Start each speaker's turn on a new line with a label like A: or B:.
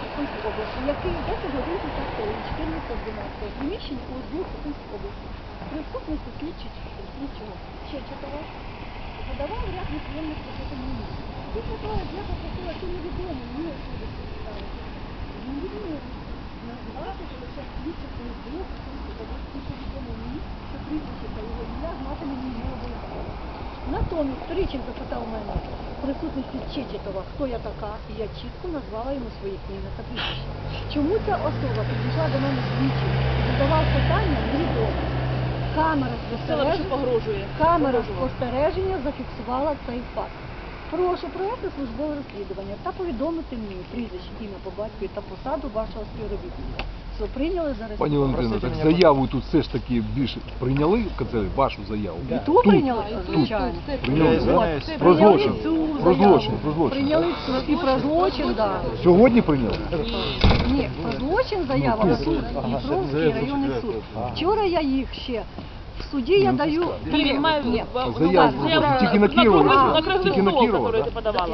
A: Херсонської області, який 10 годин після школи, 14-12 приміщення у СБУ Херсонської області. Присутності слідчі слідчого Чечетова задавав ряд неприємних запитань мені. Після того, я попросила, цю невідомо Натомість тричі запитав мене в присутності Чечетова, хто я така, і я чітко назвала йому своє ім'я та прізвище. Чому ця особа підійшла до мене двічі і задавав питання, невідомо. Камера спостереження,
B: погрожує.
A: камера спостереження зафіксувала цей факт. Прошу провести службове розслідування та повідомити мені прізвище, ім'я по батькові та посаду вашого співробітника. Що прийняли за
C: Пані. Валентина, так заяву тут все ж таки більше прийняли в канцелярі, вашу заяву?
A: І ту прийняли, звичайно.
C: Прийняли, да? Про злочин. Про злочин, про злочин.
A: Прийняли цю і про злочин, так.
C: Сьогодні прийняли?
A: Ні, про злочин заява
C: Ну,
A: в суд, Дніпровський районний суд. Вчора я їх ще в суді я даю
B: Ні,
A: Ні.
C: Заяву тільки на Кірова, тільки на Кірова, да?
B: ти подавала.